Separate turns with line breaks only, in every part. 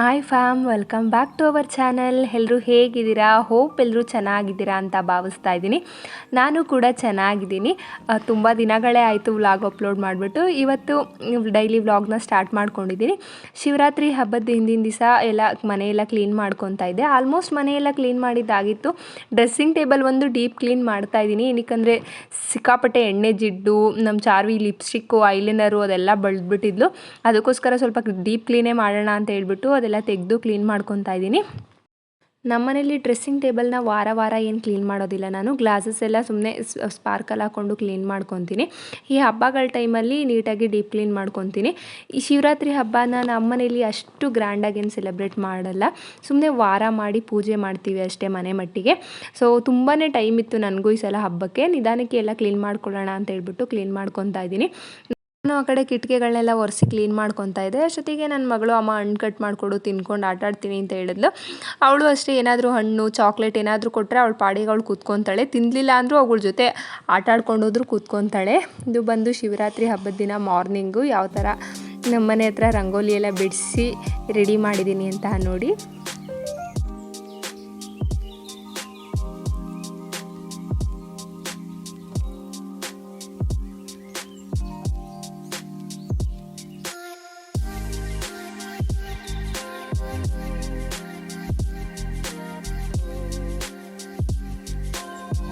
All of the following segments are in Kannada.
Hi fam welcome back to our channel ಎಲ್ಲರೂ ಹೇಗಿದ್ದೀರಾ? ಹೋಪ್ ಎಲ್ಲರೂ ಚೆನ್ನಾಗಿದ್ದೀರಾ ಅಂತ ಭಾವಿಸ್ತಾ ಇದ್ದೀನಿ. ನಾನು ಕೂಡ ಚೆನ್ನಾಗಿದ್ದೀನಿ. ತುಂಬ ದಿನಗಳೇ ಆಯಿತು ವ್ಲಾಗ್ ಅಪ್ಲೋಡ್ ಮಾಡಿಬಿಟ್ಟು. ಇವತ್ತು ಡೈಲಿ ವ್ಲಾಗ್ನ ಸ್ಟಾರ್ಟ್ ಮಾಡ್ಕೊಂಡಿದ್ದೀನಿ. ಶಿವರಾತ್ರಿ ಹಬ್ಬದ ಹಿಂದಿನ ದಿವಸ ಎಲ್ಲ ಮನೆಯೆಲ್ಲ ಕ್ಲೀನ್ ಮಾಡ್ಕೊತಾ ಇದ್ದೆ. ಆಲ್ಮೋಸ್ಟ್ ಮನೆಯೆಲ್ಲ ಕ್ಲೀನ್ ಮಾಡಿದ್ದಾಗಿತ್ತು. ಡ್ರೆಸ್ಸಿಂಗ್ ಟೇಬಲ್ ಒಂದು ಡೀಪ್ ಕ್ಲೀನ್ ಮಾಡ್ತಾ ಇದ್ದೀನಿ. ಏನಕ್ಕಂದರೆ ಸಿಕ್ಕಾಪಟ್ಟೆ ಎಣ್ಣೆ ಜಿಡ್ಡು ನಮ್ಮ ಚಾರ್ವಿ ಲಿಪ್ಸ್ಟಿಕ್ಕು ಐಲೈನರು ಅದೆಲ್ಲ ಬಳ್ದ್ಬಿಟ್ಟಿದ್ಲು. ಅದಕ್ಕೋಸ್ಕರ ಸ್ವಲ್ಪ ಡೀಪ್ ಕ್ಲೀನೇ ಮಾಡೋಣ ಅಂತ ಹೇಳ್ಬಿಟ್ಟು ಅದೆಲ್ಲ ತೆಗೆದು ಕ್ಲೀನ್ ಮಾಡ್ಕೊತಾ ಇದ್ದೀನಿ. ನಮ್ಮನೇಲಿ ಡ್ರೆಸ್ಸಿಂಗ್ ಟೇಬಲ್ನ ವಾರ ವಾರ ಏನು ಕ್ಲೀನ್ ಮಾಡೋದಿಲ್ಲ. ನಾನು ಗ್ಲಾಸಸ್ ಎಲ್ಲ ಸುಮ್ಮನೆ ಸ್ಪಾರ್ಕಲ್ ಹಾಕ್ಕೊಂಡು ಕ್ಲೀನ್ ಮಾಡ್ಕೊತೀನಿ. ಈ ಹಬ್ಬಗಳ ಟೈಮಲ್ಲಿ ನೀಟಾಗಿ ಡೀಪ್ ಕ್ಲೀನ್ ಮಾಡ್ಕೊತೀನಿ. ಈ ಶಿವರಾತ್ರಿ ಹಬ್ಬನ ನಮ್ಮನೇಲಿ ಅಷ್ಟು ಗ್ರ್ಯಾಂಡಾಗಿ ಏನು ಸೆಲೆಬ್ರೇಟ್ ಮಾಡಲ್ಲ. ಸುಮ್ಮನೆ ವಾರ ಮಾಡಿ ಪೂಜೆ ಮಾಡ್ತೀವಿ ಅಷ್ಟೇ ಮನೆ ಮಟ್ಟಿಗೆ. ಸೊ ತುಂಬಾ ಟೈಮ್ ಇತ್ತು ನನಗೂ ಈ ಸಲ ಹಬ್ಬಕ್ಕೆ. ನಿಧಾನಕ್ಕೆ ಎಲ್ಲ ಕ್ಲೀನ್ ಮಾಡ್ಕೊಳ್ಳೋಣ ಅಂತ ಹೇಳ್ಬಿಟ್ಟು ಕ್ಲೀನ್ ಮಾಡ್ಕೊತಾ ಇದ್ದೀನಿ. ನಾನು ಆ ಕಡೆ ಕಿಟಕಿಗಳನ್ನೆಲ್ಲ ಒರೆಸಿ ಕ್ಲೀನ್ ಮಾಡ್ಕೊತಾ ಇದ್ದೆ. ಅಷ್ಟೊತ್ತಿಗೆ ನನ್ನ ಮಗಳು, ಅಮ್ಮ ಹಣ್ಣು ಕಟ್ ಮಾಡಿಕೊಡು, ತಿನ್ಕೊಂಡು ಆಟ ಆಡ್ತೀನಿ ಅಂತ ಹೇಳಿದ್ಲು. ಅವಳು ಅಷ್ಟೇ ಏನಾದರೂ ಹಣ್ಣು ಚಾಕ್ಲೇಟ್ ಏನಾದರೂ ಕೊಟ್ಟರೆ ಅವಳು ಪಾಡಿಗೆ ಅವಳು ಕೂತ್ಕೊತಾಳೆ. ತಿನ್ನಲಿಲ್ಲ ಅಂದರೂ ಅವಳ ಜೊತೆ ಆಟ ಆಡ್ಕೊಂಡೋದ್ರು ಕೂತ್ಕೊತಾಳೆ. ಇದು ಬಂದು ಶಿವರಾತ್ರಿ ಹಬ್ಬದ ದಿನ ಮಾರ್ನಿಂಗು. ಯಾವ ಥರ ನಮ್ಮ ಮನೆ ಹತ್ರ ರಂಗೋಲಿ ಎಲ್ಲ ಬಿಡಿಸಿ ರೆಡಿ ಮಾಡಿದ್ದೀನಿ ಅಂತ ನೋಡಿ.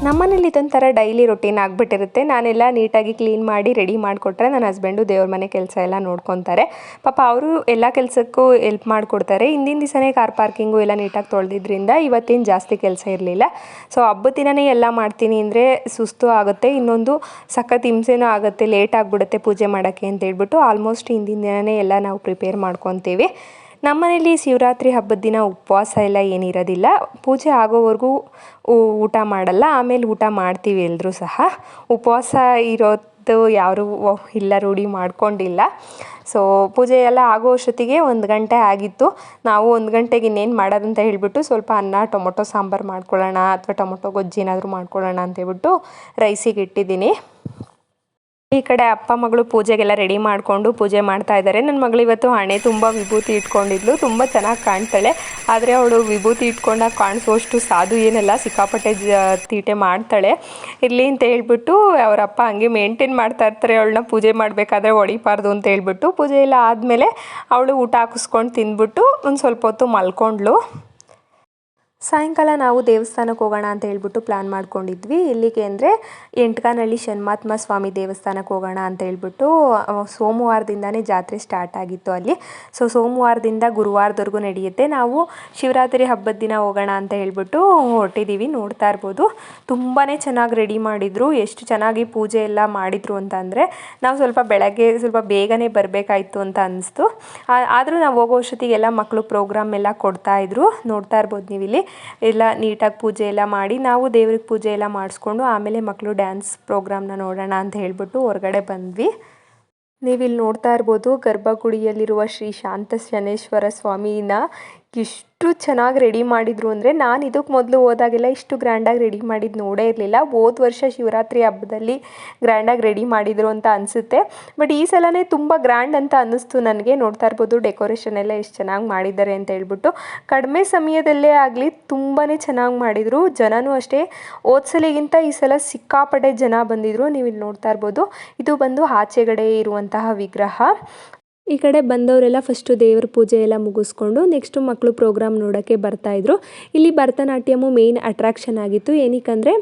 ನಮ್ಮನೇಲಿ ಇದೊಂಥರ ಡೈಲಿ ರೊಟೀನ್ ಆಗಿಬಿಟ್ಟಿರುತ್ತೆ. ನಾನೆಲ್ಲ ನೀಟಾಗಿ ಕ್ಲೀನ್ ಮಾಡಿ ರೆಡಿ ಮಾಡಿಕೊಟ್ರೆ ನನ್ನ ಹಸ್ಬೆಂಡು ದೇವ್ರ ಮನೆ ಕೆಲಸ ಎಲ್ಲ ನೋಡ್ಕೊತಾರೆ. ಪಾಪ ಅವರು ಎಲ್ಲ ಕೆಲಸಕ್ಕೂ ಎಲ್ಪ್ ಮಾಡಿಕೊಡ್ತಾರೆ. ಹಿಂದಿನ ದಿವಸನೇ ಕಾರ್ ಪಾರ್ಕಿಂಗು ಎಲ್ಲ ನೀಟಾಗಿ ತೊಳೆದಿದ್ದರಿಂದ ಇವತ್ತೇನು ಜಾಸ್ತಿ ಕೆಲಸ ಇರಲಿಲ್ಲ. ಸೊ ಹಬ್ಬದ ದಿನನೇ ಎಲ್ಲ ಮಾಡ್ತೀನಿ ಅಂದರೆ ಸುಸ್ತು ಆಗುತ್ತೆ. ಇನ್ನೊಂದು ಸಖತ್ ಹಿಂಸೆನೂ ಆಗುತ್ತೆ. ಲೇಟ್ ಆಗಿಬಿಡುತ್ತೆ ಪೂಜೆ ಮಾಡೋಕ್ಕೆ ಅಂತ ಹೇಳ್ಬಿಟ್ಟು ಆಲ್ಮೋಸ್ಟ್ ಹಿಂದಿನ ದಿನನೇ ಎಲ್ಲ ನಾವು ಪ್ರಿಪೇರ್ ಮಾಡ್ಕೊತೀವಿ. ನಮ್ಮನೇಲಿ ಶಿವರಾತ್ರಿ ಹಬ್ಬದ ದಿನ ಉಪವಾಸ ಎಲ್ಲ ಏನಿರೋದಿಲ್ಲ. ಪೂಜೆ ಆಗೋವರೆಗೂ ಊಟ ಮಾಡಲ್ಲ. ಆಮೇಲೆ ಊಟ ಮಾಡ್ತೀವಿ ಎಲ್ಲರೂ ಸಹ. ಉಪವಾಸ ಇರೋದು ಯಾರು ಇಲ್ಲ, ರೂಢಿ ಮಾಡ್ಕೊಂಡಿಲ್ಲ. ಸೊ ಪೂಜೆ ಎಲ್ಲ ಆಗೋ ಅಷ್ಟೊತ್ತಿಗೆ ಒಂದು ಗಂಟೆ ಆಗಿತ್ತು. ನಾವು ಒಂದು ಗಂಟೆಗೆ ಇನ್ನೇನು ಮಾಡೋದಂತ ಹೇಳಿಬಿಟ್ಟು ಸ್ವಲ್ಪ ಅನ್ನ, ಟೊಮೊಟೊ, ಸಾಂಬಾರು ಮಾಡ್ಕೊಳ್ಳೋಣ, ಅಥವಾ ಟೊಮೊಟೊ ಗೊಜ್ಜು ಏನಾದರೂ ಮಾಡ್ಕೊಳ್ಳೋಣ ಅಂತ ಹೇಳ್ಬಿಟ್ಟು ರೈಸಿಗೆ ಇಟ್ಟಿದ್ದೀನಿ. ಈ ಕಡೆ ಅಪ್ಪ ಮಗಳು ಪೂಜೆಗೆಲ್ಲ ರೆಡಿ ಮಾಡಿಕೊಂಡು ಪೂಜೆ ಮಾಡ್ತಾ ಇದ್ದಾರೆ. ನನ್ನ ಮಗಳು ಇವತ್ತು ಹಣೆ ತುಂಬ ವಿಭೂತಿ ಇಟ್ಕೊಂಡಿದ್ಲು, ತುಂಬ ಚೆನ್ನಾಗಿ ಕಾಣ್ತಾಳೆ. ಆದರೆ ಅವಳು ವಿಭೂತಿ ಇಟ್ಕೊಂಡಾಗ ಕಾಣಿಸುವಷ್ಟು ಸಾಧು ಏನೆಲ್ಲ, ಸಿಕ್ಕಾಪಟ್ಟೆ ತೀಟೆ ಮಾಡ್ತಾಳೆ. ಇರಲಿ ಅಂತ ಹೇಳ್ಬಿಟ್ಟು ಅವರ ಅಪ್ಪ ಹಂಗೆ ಮೇಂಟೈನ್ ಮಾಡ್ತಾ ಇರ್ತಾರೆ, ಅವಳನ್ನ ಪೂಜೆ ಮಾಡಬೇಕಾದ್ರೆ ಹೊಡಿಬಾರ್ದು ಅಂತ ಹೇಳ್ಬಿಟ್ಟು ಪೂಜೆ ಎಲ್ಲ ಆದಮೇಲೆ ಅವಳು ಊಟ ಹಾಕಿಸ್ಕೊಂಡು ತಿಂದ್ಬಿಟ್ಟು ಒಂದು ಸ್ವಲ್ಪ ಹೊತ್ತು ಮಲ್ಕೊಂಡ್ಳು. ಸಾಯಂಕಾಲ ನಾವು ದೇವಸ್ಥಾನಕ್ಕೆ ಹೋಗೋಣ ಅಂತ ಹೇಳ್ಬಿಟ್ಟು ಪ್ಲ್ಯಾನ್ ಮಾಡ್ಕೊಂಡಿದ್ವಿ. ಇಲ್ಲಿಗೆ ಅಂದರೆ ಎಂಟ್ಕಾನಹಳ್ಳಿ ಶನ್ಮಾತ್ಮ ಸ್ವಾಮಿ ದೇವಸ್ಥಾನಕ್ಕೆ ಹೋಗೋಣ ಅಂತ ಹೇಳ್ಬಿಟ್ಟು ಸೋಮವಾರದಿಂದನೇ ಜಾತ್ರೆ ಸ್ಟಾರ್ಟ್ ಆಗಿತ್ತು ಅಲ್ಲಿ. ಸೊ ಸೋಮವಾರದಿಂದ ಗುರುವಾರದವರೆಗೂ ನಡೆಯುತ್ತೆ. ನಾವು ಶಿವರಾತ್ರಿ ಹಬ್ಬದ ದಿನ ಹೋಗೋಣ ಅಂತ ಹೇಳ್ಬಿಟ್ಟು ಹೊರಟಿದ್ದೀವಿ, ನೋಡ್ತಾ ಇರ್ಬೋದು. ತುಂಬಾ ಚೆನ್ನಾಗಿ ರೆಡಿ ಮಾಡಿದರು. ಎಷ್ಟು ಚೆನ್ನಾಗಿ ಪೂಜೆ ಎಲ್ಲ ಮಾಡಿದರು ಅಂತ ಅಂದರೆ, ನಾವು ಸ್ವಲ್ಪ ಬೆಳಗ್ಗೆ ಸ್ವಲ್ಪ ಬೇಗನೆ ಬರಬೇಕಾಯ್ತು ಅಂತ ಅನ್ನಿಸ್ತು ಆದರೂ ನಾವು ಹೋಗೋ ಅಷ್ಟೊತ್ತಿಗೆಲ್ಲ ಮಕ್ಕಳು ಪ್ರೋಗ್ರಾಮ್ ಎಲ್ಲ ಕೊಡ್ತಾಯಿದ್ರು ನೋಡ್ತಾ ಇರ್ಬೋದು ನೀವು ಇಲ್ಲಿ ಎಲ್ಲ ನೀಟಾಗಿ ಪೂಜೆ ಎಲ್ಲ ಮಾಡಿ ನಾವು ದೇವ್ರಿಗೆ ಪೂಜೆ ಎಲ್ಲ ಮಾಡಿಸ್ಕೊಂಡು ಆಮೇಲೆ ಮಕ್ಕಳು ಡ್ಯಾನ್ಸ್ ಪ್ರೋಗ್ರಾಮ್ನ ನೋಡೋಣ ಅಂತ ಹೇಳಿಬಿಟ್ಟು ಹೊರಗಡೆ ಬಂದ್ವಿ. ನೀವಿಲ್ಲಿ ನೋಡ್ತಾ ಇರ್ಬೋದು ಗರ್ಭಗುಡಿಯಲ್ಲಿರುವ ಶ್ರೀ ಶಾಂತ ಶನೇಶ್ವರ ಸ್ವಾಮಿನ ಎಷ್ಟು ಚೆನ್ನಾಗಿ ರೆಡಿ ಮಾಡಿದರು ಅಂದರೆ ನಾನು ಇದಕ್ಕೆ ಮೊದಲು ಹೋದಾಗೆಲ್ಲ ಇಷ್ಟು ಗ್ರ್ಯಾಂಡಾಗಿ ರೆಡಿ ಮಾಡಿದ್ದು ನೋಡೇ ಇರಲಿಲ್ಲ. ಹೋದ ವರ್ಷ ಶಿವರಾತ್ರಿ ಹಬ್ಬದಲ್ಲಿ ಗ್ರ್ಯಾಂಡಾಗಿ ರೆಡಿ ಮಾಡಿದರು ಅಂತ ಅನಿಸುತ್ತೆ. ಬಟ್ ಈ ಸಲನೇ ತುಂಬ ಗ್ರ್ಯಾಂಡ್ ಅಂತ ಅನ್ನಿಸ್ತು ನನಗೆ. ನೋಡ್ತಾ ಇರ್ಬೋದು ಡೆಕೋರೇಷನ್ ಎಲ್ಲ ಎಷ್ಟು ಚೆನ್ನಾಗಿ ಮಾಡಿದ್ದಾರೆ ಅಂತ ಹೇಳ್ಬಿಟ್ಟು. ಕಡಿಮೆ ಸಮಯದಲ್ಲೇ ಆಗಲಿ ತುಂಬಾ ಚೆನ್ನಾಗಿ ಮಾಡಿದರು. ಜನನೂ ಅಷ್ಟೇ. ಹೋದ ಸಲಿಗಿಂತ ಈ ಸಲ ಸಿಕ್ಕಾಪಟ್ಟೆ ಜನ ಬಂದಿದ್ದರು ನೀವು ಇಲ್ಲಿ ನೋಡ್ತಾ ಇರ್ಬೋದು. ಇದು ಬಂದು ಆಚೆಗಡೆ ಇರುವಂತಹ ವಿಗ್ರಹ. ಈ ಕಡೆ ಬಂದವರೆಲ್ಲ ಫಸ್ಟು ದೇವ್ರ ಪೂಜೆ ಎಲ್ಲ ಮುಗಿಸ್ಕೊಂಡು ನೆಕ್ಸ್ಟು ಮಕ್ಕಳು ಪ್ರೋಗ್ರಾಮ್ ನೋಡೋಕ್ಕೆ ಬರ್ತಾಯಿದ್ರು ಇಲ್ಲಿ ಭರತನಾಟ್ಯಮು ಮೇಯ್ನ್ ಅಟ್ರಾಕ್ಷನ್ ಆಗಿತ್ತು. ಏನಕ್ಕಂದರೆ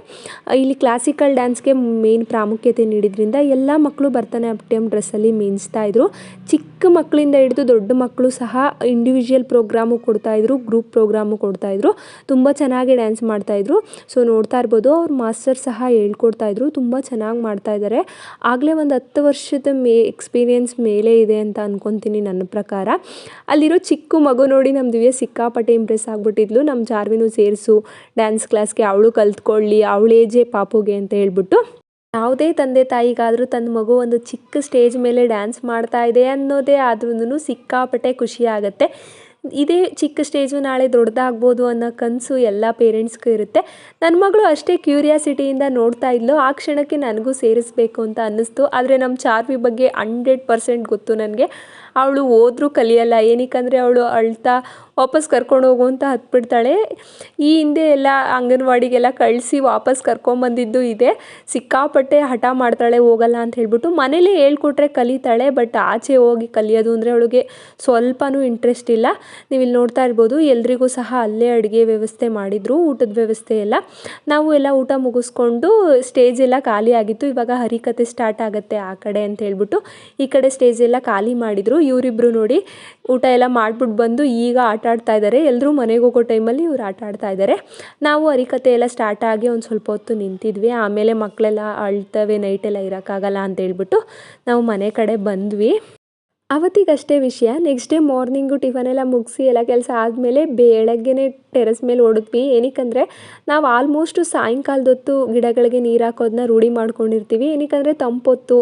ಇಲ್ಲಿ ಕ್ಲಾಸಿಕಲ್ ಡ್ಯಾನ್ಸ್ಗೆ ಮೇಯ್ನ್ ಪ್ರಾಮುಖ್ಯತೆ ನೀಡಿದ್ರಿಂದ ಎಲ್ಲ ಮಕ್ಕಳು ಭರತನಾಟ್ಯಮ್ ಡ್ರೆಸ್ಸಲ್ಲಿ ಇದ್ರು. ಚಿಕ್ಕ ಮಕ್ಕಳಿಂದ ಹಿಡಿದು ದೊಡ್ಡ ಮಕ್ಕಳು ಸಹ ಇಂಡಿವಿಜುವಲ್ ಪ್ರೋಗ್ರಾಮು ಕೊಡ್ತಾಯಿದ್ರು ಗ್ರೂಪ್ ಪ್ರೋಗ್ರಾಮು ಕೊಡ್ತಾಯಿದ್ರು ತುಂಬ ಚೆನ್ನಾಗಿ ಡ್ಯಾನ್ಸ್ ಮಾಡ್ತಾಯಿದ್ರು ಸೊ ನೋಡ್ತಾ ಇರ್ಬೋದು, ಅವ್ರ ಮಾಸ್ಟರ್ ಸಹ ಹೇಳ್ಕೊಡ್ತಾಯಿದ್ರು ತುಂಬ ಚೆನ್ನಾಗಿ ಮಾಡ್ತಾಯಿದ್ದಾರೆ ಆಗಲೇ ಒಂದು ಹತ್ತು ವರ್ಷದ ಮೇ ಎಕ್ಸ್ಪೀರಿಯೆನ್ಸ್ ಮೇಲೆ ಇದೆ ಅಂತ ಅಂದ್ಕೊತೀನಿ ನನ್ನ ಪ್ರಕಾರ. ಅಲ್ಲಿರೋ ಚಿಕ್ಕ ಮಗು ನೋಡಿ ನಮ್ಮ ದಿವ್ಯ ಸಿಕ್ಕಾಪಟ್ಟೆ ಇಂಪ್ರೆಸ್ ಆಗಿಬಿಟ್ಟಿದ್ಲು. ನಮ್ಮ ಜಾರ್ವಿನೂ ಸೇರಿಸು ಡ್ಯಾನ್ಸ್ ಕ್ಲಾಸ್ಗೆ ಅವಳು ಕಲ್ತ್ಕೊಳ್ಳಿ ಅವಳೇಜೆ ಪಾಪುಗೆ ಅಂತ ಹೇಳ್ಬಿಟ್ಟು. ಯಾವುದೇ ತಂದೆ ತಾಯಿಗಾದರೂ ತನ್ನ ಮಗು ಒಂದು ಚಿಕ್ಕ ಸ್ಟೇಜ್ ಮೇಲೆ ಡ್ಯಾನ್ಸ್ ಮಾಡ್ತಾ ಇದೆ ಅನ್ನೋದೇ ಆದ್ರೂ ಸಿಕ್ಕಾಪಟ್ಟೆ ಖುಷಿ ಆಗುತ್ತೆ ಇದೇ ಚಿಕ್ಕ ಸ್ಟೇಜು ನಾಳೆ ದೊಡ್ಡದಾಗ್ಬೋದು ಅನ್ನೋ ಕನಸು ಎಲ್ಲ ಪೇರೆಂಟ್ಸ್ಗೂ ಇರುತ್ತೆ. ನನ್ನ ಮಗಳು ಅಷ್ಟೇ ಕ್ಯೂರಿಯಾಸಿಟಿಯಿಂದ ನೋಡ್ತಾ ಇದ್ಲು. ಆ ಕ್ಷಣಕ್ಕೆ ನನಗೂ ಸೇರಿಸ್ಬೇಕು ಅಂತ ಅನ್ನಿಸ್ತು. ಆದರೆ ನಮ್ಮ ಚಾರ್ವಿ ಬಗ್ಗೆ ಹಂಡ್ರೆಡ್ ಪರ್ಸೆಂಟ್ ಗೊತ್ತು ನನಗೆ. ಅವಳು ಹೋದ್ರೂ ಕಲಿಯಲ್ಲ. ಏನಕ್ಕಂದರೆ ಅವಳು ಅಳ್ತಾ ವಾಪಸ್ ಕರ್ಕೊಂಡು ಹೋಗು ಅಂತ ಹತ್ಬಿಡ್ತಾಳೆ. ಈ ಹಿಂದೆ ಎಲ್ಲ ಅಂಗನವಾಡಿಗೆಲ್ಲ ಕಳಿಸಿ ವಾಪಸ್ ಕರ್ಕೊಂಬಂದಿದ್ದು ಇದೆ. ಸಿಕ್ಕಾಪಟ್ಟೆ ಹಠ ಮಾಡ್ತಾಳೆ, ಹೋಗಲ್ಲ ಅಂತ ಹೇಳ್ಬಿಟ್ಟು ಮನೇಲೇ ಹೇಳ್ಕೊಟ್ರೆ ಕಲಿತಾಳೆ, ಬಟ್ ಆಚೆ ಹೋಗಿ ಕಲಿಯೋದು ಅಂದರೆ ಅವಳಿಗೆ ಸ್ವಲ್ಪನೂ ಇಂಟ್ರೆಸ್ಟ್ ಇಲ್ಲ. ನೀವು ಇಲ್ಲಿ ನೋಡ್ತಾ ಇರ್ಬೋದು, ಎಲ್ರಿಗೂ ಸಹ ಅಲ್ಲೇ ಅಡುಗೆ ವ್ಯವಸ್ಥೆ ಮಾಡಿದರು, ಊಟದ ವ್ಯವಸ್ಥೆ ಎಲ್ಲ ನಾವು ಎಲ್ಲ ಊಟ ಮುಗಿಸ್ಕೊಂಡು ಸ್ಟೇಜ್ ಎಲ್ಲ ಖಾಲಿ ಆಗಿತ್ತು. ಇವಾಗ ಹರಿಕತೆ ಸ್ಟಾರ್ಟ್ ಆಗುತ್ತೆ ಆ ಕಡೆ ಅಂತ ಹೇಳ್ಬಿಟ್ಟು ಈ ಕಡೆ ಸ್ಟೇಜ್ ಎಲ್ಲ ಖಾಲಿ ಮಾಡಿದರು. ಇವರಿಬ್ರು ನೋಡಿ ಊಟ ಎಲ್ಲ ಮಾಡಿಬಿಟ್ಟು ಬಂದು ಈಗ ಆಟ ಆಡ್ತಾ ಇದ್ದಾರೆ ಎಲ್ಲರೂ ಮನೆಗೆ ಹೋಗೋ ಟೈಮಲ್ಲಿ ಇವ್ರು ಆಟ ಆಡ್ತಾ ಇದ್ದಾರೆ ನಾವು ಅರಿಕತೆ ಎಲ್ಲ ಸ್ಟಾರ್ಟ್ ಆಗಿ ಒಂದು ಸ್ವಲ್ಪ ಹೊತ್ತು ನಿಂತಿದ್ವಿ. ಆಮೇಲೆ ಮಕ್ಕಳೆಲ್ಲ ಅಳ್ತವೆ ನೈಟೆಲ್ಲ ಇರೋಕ್ಕಾಗಲ್ಲ ಅಂತ ಹೇಳ್ಬಿಟ್ಟು ನಾವು ಮನೆ ಕಡೆ ಬಂದ್ವಿ. ಅವತ್ತಿಗಷ್ಟೇ ವಿಷಯ. ನೆಕ್ಸ್ಟ್ ಡೇ ಮಾರ್ನಿಂಗು ಟಿಫನ್ ಎಲ್ಲ ಮುಗಿಸಿ ಎಲ್ಲ ಕೆಲಸ ಆದಮೇಲೆ ಬೆಳಗ್ಗೆನೇ ಟೆರೆಸ್ ಮೇಲೆ ಓಡಿದ್ವಿ. ಏನಕ್ಕಂದರೆ ನಾವು ಆಲ್ಮೋಸ್ಟು ಸಾಯಂಕಾಲದೊತ್ತು ಗಿಡಗಳಿಗೆ ನೀರು ಹಾಕೋದನ್ನ ರೂಢಿ ಮಾಡ್ಕೊಂಡಿರ್ತೀವಿ. ಏನಕ್ಕಂದರೆ ತಂಪೊತ್ತು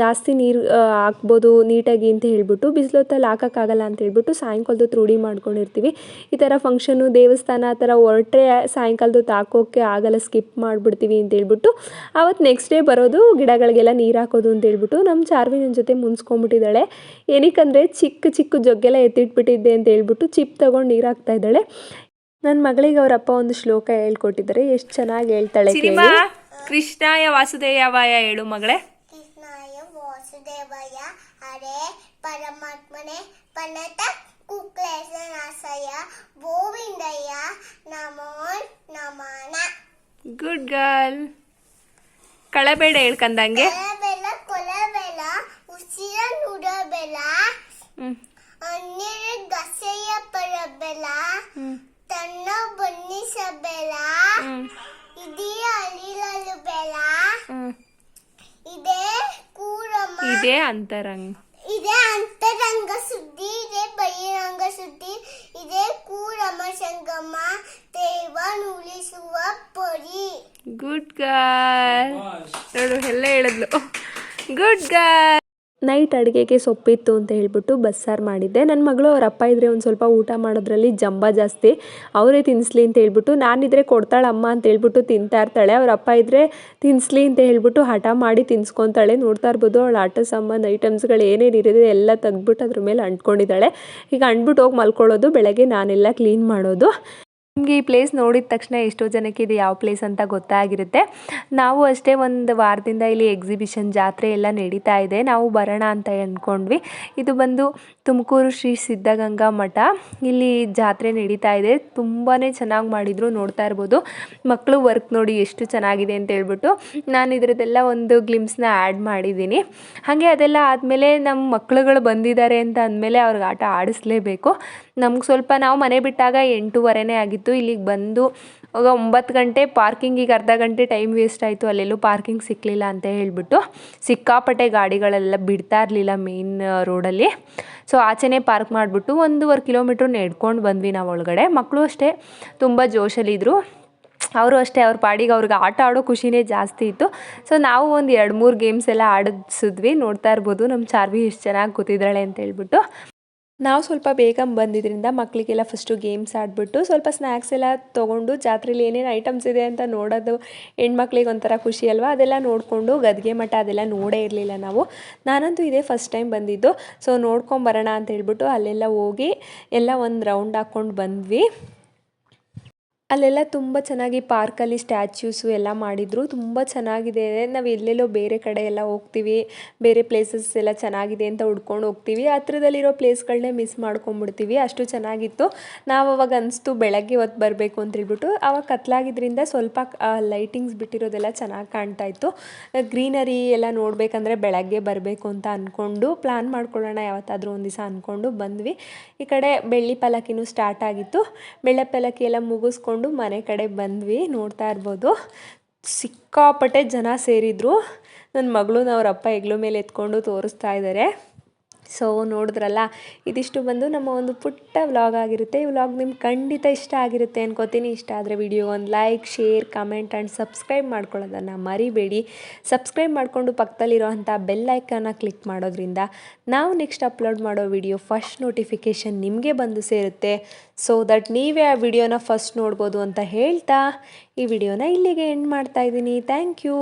ಜಾಸ್ತಿ ನೀರು ಹಾಕ್ಬೋದು ನೀಟಾಗಿ ಅಂತ ಹೇಳ್ಬಿಟ್ಟು, ಬಿಸಿಲೊತ್ತಲ್ಲಿ ಹಾಕೋಕ್ಕಾಗಲ್ಲ ಅಂತ ಹೇಳ್ಬಿಟ್ಟು ಸಾಯಂಕಾಲದೊತ್ತು ರೂಢಿ ಮಾಡ್ಕೊಂಡಿರ್ತೀವಿ. ಈ ಥರ ಫಂಕ್ಷನು ದೇವಸ್ಥಾನ ಆ ಥರ ಹೊರಟ್ರೆ ಸಾಯಂಕಾಲದ ಹೊತ್ತು ಹಾಕೋಕ್ಕೆ ಆಗಲ್ಲ, ಸ್ಕಿಪ್ ಮಾಡಿಬಿಡ್ತೀವಿ ಅಂತ ಹೇಳ್ಬಿಟ್ಟು ಅವತ್ತು ನೆಕ್ಸ್ಟ್ ಡೇ ಬರೋದು ಗಿಡಗಳಿಗೆಲ್ಲ ನೀರು ಹಾಕೋದು ಅಂತ ಹೇಳ್ಬಿಟ್ಟು ನಮ್ಮ ಚಾರ್ವಿ ನನ್ನ ಜೊತೆ ಮುನ್ಸ್ಕೊಂಡ್ಬಿಟ್ಟಿದ್ದಾಳೆ. ಏನಕ್ಕಂದರೆ ಚಿಕ್ಕ ಚಿಕ್ಕ ಜೊಗ್ಗೆಲ್ಲ ಎತ್ತಿಟ್ಬಿಟ್ಟಿದ್ದೆ ಅಂತ ಹೇಳ್ಬಿಟ್ಟು ಚಿಪ್ ತಗೊಂಡು ನೀರು ಹಾಕ್ತಾ ಇದ್ದಾಳೆ. ನನ್ನ ಮಗಳಿಗೆ ಅವ್ರ ಅಪ್ಪ ಒಂದು ಶ್ಲೋಕ ಹೇಳ್ಕೊಟ್ಟಿದ್ದಾರೆ. ಎಷ್ಟು ಚೆನ್ನಾಗಿ ಹೇಳ್ತಾಳೆ
ಕೃಷ್ಣಾಯ ವಾಸುದೇವಾಯ ಹೇಳು ಮಗಳೇ.
ಕೃಷ್ಣಾಯ ವಾಸುದೇವಯ ಹರೇ ಪರಮಾತ್ಮನೆ ಪನತ ಕುಕ್ಲೇಶನಾಶಯ ಗೋವಿಂದಯ್ಯ ನಮೋ ನಮನ
ಗುಡ್ ಗರ್ಲ್. ಕಳಬೇಡ ಹೇಳ್ಕಂದಂಗೆ.
ಗಸೆಯ ಪರಬೆಲ ತನ್ನ ಬಣ್ಣಿಸಬೆಲ ಇದೇ ಅಳಿಲಲು ಬೆಲ ಇದೇ ಕೂರಮ್ಮ?
ಇದೇ ಅಂತರಂಗ.
ಇದೇ ಅಂತರಂಗ ಸುದ್ದಿ ಇದೇ ಬಹಿರಂಗ ಸುದ್ದಿ ಇದೇ ಕೂರಮ ಸಂಗಮ ದೇವ ಉಳಿಸುವ ಪರಿ.
ಗುಡ್ ಗಾಯ್ ನೋಡು ಎಲ್ಲ ಹೇಳಿದ್ಲು. ಗುಡ್ ಗರ್ಲ್
ನೈಟ್ ಅಡುಗೆಗೆ ಸೊಪ್ಪಿತ್ತು ಅಂತ ಹೇಳ್ಬಿಟ್ಟು ಬಸ್ಸಾರು ಮಾಡಿದ್ದೆ. ನನ್ನ ಮಗಳು ಅವ್ರ ಅಪ್ಪ ಇದ್ದರೆ ಒಂದು ಸ್ವಲ್ಪ ಊಟ ಮಾಡೋದ್ರಲ್ಲಿ ಜಂಬ ಜಾಸ್ತಿ. ಅವರೇ ತಿನ್ನಿಸ್ಲಿ ಅಂತ ಹೇಳ್ಬಿಟ್ಟು, ನಾನಿದ್ರೆ ಕೊಡ್ತಾಳೆ ಅಮ್ಮ ಅಂತ ಹೇಳ್ಬಿಟ್ಟು ತಿಂತಾ ಇರ್ತಾಳೆ. ಅವ್ರ ಅಪ್ಪ ಇದ್ದರೆ ತಿನ್ನಿಸ್ಲಿ ಅಂತ ಹೇಳ್ಬಿಟ್ಟು ಹಠ ಮಾಡಿ ತಿನ್ಸ್ಕೊತಾಳೆ. ನೋಡ್ತಾ ಇರ್ಬೋದು ಅವಳು ಆಟ ಸಾಮಾನು, ಐಟಮ್ಸ್ಗಳು ಏನೇನು ಇರೋದು ಎಲ್ಲ ತೆಗ್ದ್ಬಿಟ್ಟು ಅದ್ರ ಮೇಲೆ ಅಂಟ್ಕೊಂಡಿದ್ದಾಳೆ. ಈಗ ಅಂಟ್ಬಿಟ್ಟು ಹೋಗಿ ಮಲ್ಕೊಳ್ಳೋದು, ಬೆಳಗ್ಗೆ ನಾನೆಲ್ಲ ಕ್ಲೀನ್ ಮಾಡೋದು. ನಿಮಗೆ ಈ ಪ್ಲೇಸ್ ನೋಡಿದ ತಕ್ಷಣ ಎಷ್ಟೋ ಜನಕ್ಕೆ ಇದು ಯಾವ ಪ್ಲೇಸ್ ಅಂತ ಗೊತ್ತಾಗಿರುತ್ತೆ ನಾವು ಅಷ್ಟೇ ಒಂದು ವಾರದಿಂದ ಇಲ್ಲಿ ಎಕ್ಸಿಬಿಷನ್ ಜಾತ್ರೆ ಎಲ್ಲ ನಡೀತಾ ಇದೆ. ನಾವು ಬರೋಣ ಅಂತ ಅಂದ್ಕೊಂಡ್ವಿ ಇದು ಬಂದು ತುಮಕೂರು ಶ್ರೀ ಸಿದ್ಧಗಂಗಾ ಮಠ. ಇಲ್ಲಿ ಜಾತ್ರೆ ನಡೀತಾ ಇದೆ. ತುಂಬಾ ಚೆನ್ನಾಗಿ ಮಾಡಿದ್ರು, ನೋಡ್ತಾ ಇರ್ಬೋದು. ಮಕ್ಕಳು ವರ್ಕ್ ನೋಡಿ ಎಷ್ಟು ಚೆನ್ನಾಗಿದೆ ಅಂತ ಹೇಳ್ಬಿಟ್ಟು ನಾನು ಇದರದ್ದೆಲ್ಲ ಒಂದು ಗ್ಲಿಮ್ಸ್ನ ಆ್ಯಡ್ ಮಾಡಿದ್ದೀನಿ. ಹಾಗೆ ಅದೆಲ್ಲ ಆದಮೇಲೆ ನಮ್ಮ ಮಕ್ಕಳುಗಳು ಬಂದಿದ್ದಾರೆ ಅಂತ ಅಂದಮೇಲೆ ಅವ್ರಿಗೆ ಆಟ ಆಡಿಸ್ಲೇಬೇಕು. ನಮ್ಗೆ ಸ್ವಲ್ಪ ನಾವು ಮನೆ ಬಿಟ್ಟಾಗ ಎಂಟೂವರೆನೇ ಆಗಿತ್ತು. ಇಲ್ಲಿಗೆ ಬಂದು ಆಗ ಒಂಬತ್ತು ಗಂಟೆ ಪಾರ್ಕಿಂಗಿಗೆ ಅರ್ಧ ಗಂಟೆ ಟೈಮ್ ವೇಸ್ಟ್ ಆಯಿತು. ಅಲ್ಲೆಲ್ಲೂ ಪಾರ್ಕಿಂಗ್ ಸಿಕ್ಕಲಿಲ್ಲ ಅಂತ ಹೇಳಿಬಿಟ್ಟು ಸಿಕ್ಕಾಪಟ್ಟೆ ಗಾಡಿಗಳೆಲ್ಲ ಬಿಡ್ತಾ ಇರಲಿಲ್ಲ ಮೇನ್ ರೋಡಲ್ಲಿ ಸೊ ಆಚೆನೇ ಪಾರ್ಕ್ ಮಾಡಿಬಿಟ್ಟು ಒಂದೂವರೆ ಕಿಲೋಮೀಟ್ರ್ ನೆಡ್ಕೊಂಡು ಬಂದ್ವಿ ನಾವು ಒಳಗಡೆ. ಮಕ್ಕಳು ಅಷ್ಟೇ, ತುಂಬ ಜೋಶಲ್ಲಿದ್ದರು ಅವರು ಅಷ್ಟೇ, ಅವ್ರ ಪಾಡಿಗೆ ಅವ್ರಿಗೆ ಆಟ ಆಡೋ ಖುಷಿನೇ ಜಾಸ್ತಿ ಇತ್ತು. ಸೊ ನಾವು ಒಂದು ಎರಡು ಮೂರು ಗೇಮ್ಸ್ ಎಲ್ಲ ಆಡಿಸಿದ್ವಿ ನೋಡ್ತಾ ಇರ್ಬೋದು ನಮ್ಮ ಚಾರ್ವಿ ಎಷ್ಟು ಚೆನ್ನಾಗಿ ಕೂತಿದ್ದಾಳೆ ಅಂತ ಹೇಳ್ಬಿಟ್ಟು. ನಾವು ಸ್ವಲ್ಪ ಬೇಗ ಬಂದಿದ್ದರಿಂದ ಮಕ್ಕಳಿಗೆಲ್ಲ ಫಸ್ಟು ಗೇಮ್ಸ್ ಆಡಿಬಿಟ್ಟು ಸ್ವಲ್ಪ ಸ್ನ್ಯಾಕ್ಸ್ ಎಲ್ಲ ತೊಗೊಂಡು ಜಾತ್ರೆಲಿ ಏನೇನು ಐಟಮ್ಸ್ ಇದೆ ಅಂತ ನೋಡೋದು, ಹೆಣ್ಮಕ್ಳಿಗೆ ಒಂಥರ ಖುಷಿ ಅಲ್ವಾ? ಅದೆಲ್ಲ ನೋಡಿಕೊಂಡು ಗದ್ಗೆ ಮಠ ಅದೆಲ್ಲ ನೋಡೇ ಇರಲಿಲ್ಲ ನಾವು. ನಾನಂತೂ ಇದೇ ಫಸ್ಟ್ ಟೈಮ್ ಬಂದಿದ್ದು. ಸೊ ನೋಡ್ಕೊಂಬರೋಣ ಅಂತ ಹೇಳ್ಬಿಟ್ಟು ಅಲ್ಲೆಲ್ಲ ಹೋಗಿ ಎಲ್ಲ ಒಂದು ರೌಂಡ್ ಹಾಕ್ಕೊಂಡು ಬಂದ್ವಿ. ಅಲ್ಲೆಲ್ಲ ತುಂಬ ಚೆನ್ನಾಗಿ ಪಾರ್ಕಲ್ಲಿ ಸ್ಟ್ಯಾಚ್ಯೂಸು ಎಲ್ಲ ಮಾಡಿದರು. ತುಂಬ ಚೆನ್ನಾಗಿದೆ. ನಾವು ಎಲ್ಲೆಲ್ಲೋ ಬೇರೆ ಕಡೆ ಎಲ್ಲ ಹೋಗ್ತೀವಿ. ಬೇರೆ ಪ್ಲೇಸಸ್ ಎಲ್ಲ ಚೆನ್ನಾಗಿದೆ ಅಂತ ಹುಡ್ಕೊಂಡು ಹೋಗ್ತೀವಿ. ಹತ್ರದಲ್ಲಿರೋ ಪ್ಲೇಸ್ಗಳನ್ನೇ ಮಿಸ್ ಮಾಡ್ಕೊಂಬಿಡ್ತೀವಿ ಅಷ್ಟು ಚೆನ್ನಾಗಿತ್ತು. ನಾವು ಅವಾಗ ಅನಿಸ್ತು ಬೆಳಗ್ಗೆ ಹೊತ್ತು ಬರಬೇಕು ಅಂತ ಹೇಳ್ಬಿಟ್ಟು. ಆವಾಗ ಕತ್ಲಾಗಿದ್ದರಿಂದ ಸ್ವಲ್ಪ ಲೈಟಿಂಗ್ಸ್ ಬಿಟ್ಟಿರೋದೆಲ್ಲ ಚೆನ್ನಾಗಿ ಕಾಣ್ತಾ ಇತ್ತು. ಗ್ರೀನರಿ ಎಲ್ಲ ನೋಡಬೇಕಂದ್ರೆ ಬೆಳಗ್ಗೆ ಬರಬೇಕು ಅಂತ ಅಂದ್ಕೊಂಡು ಪ್ಲ್ಯಾನ್ ಮಾಡ್ಕೊಳ್ಳೋಣ ಯಾವತ್ತಾದರೂ ಒಂದು ದಿವಸ ಅಂದ್ಕೊಂಡು ಬಂದ್ವಿ. ಈ ಕಡೆ ಬೆಳ್ಳಿ ಪಲಕಿನೂ ಸ್ಟಾರ್ಟ್ ಆಗಿತ್ತು. ಬೆಳ್ಳೆ ಪಲಕಿ ಎಲ್ಲ ಮುಗಿಸ್ಕೊಂಡು ಮನೆ ಕಡೆ ಬಂದ್ವಿ, ನೋಡ್ತಾ ಇರ್ಬೋದು. ಸಿಕ್ಕಾಪಟ್ಟೆ ಜನ ಸೇರಿದ್ರು. ನನ್ನ ಮಗಳನ್ನ ಅವ್ರ ಅಪ್ಪ ಹೆಗ್ಲು ಮೇಲೆ ಎತ್ಕೊಂಡು ತೋರಿಸ್ತಾ ಇದ್ದಾರೆ ಸೊ ನೋಡಿದ್ರಲ್ಲ, ಇದಿಷ್ಟು ಬಂದು ನಮ್ಮ ಒಂದು ಪುಟ್ಟ ವ್ಲಾಗ್ ಆಗಿರುತ್ತೆ. ಈ ವ್ಲಾಗ್ ನಿಮ್ಗೆ ಖಂಡಿತ ಇಷ್ಟ ಆಗಿರುತ್ತೆ ಅನ್ಕೋತೀನಿ. ಇಷ್ಟ ಆದರೆ ವಿಡಿಯೋ ಒಂದು like share comment and subscribe ಮಾಡ್ಕೊಳ್ಳೋದನ್ನು ಮರಿಬೇಡಿ. ಸಬ್ಸ್ಕ್ರೈಬ್ ಮಾಡಿಕೊಂಡು ಪಕ್ಕದಲ್ಲಿರೋವಂಥ ಬೆಲ್ ಐಕನ್ನ ಕ್ಲಿಕ್ ಮಾಡೋದ್ರಿಂದ ನಾವು ನೆಕ್ಸ್ಟ್ ಅಪ್ಲೋಡ್ ಮಾಡೋ ವಿಡಿಯೋ ಫಸ್ಟ್ ನೋಟಿಫಿಕೇಷನ್ ನಿಮಗೆ ಬಂದು ಸೇರುತ್ತೆ. ಸೊ ದಟ್ ನೀವೇ ಆ ವಿಡಿಯೋನ ಫಸ್ಟ್ ನೋಡ್ಬೋದು ಅಂತ ಹೇಳ್ತಾ ಈ ವಿಡಿಯೋನ ಇಲ್ಲಿಗೆ ಎಂಡ್ ಮಾಡ್ತಾ ಇದ್ದೀನಿ. Thank you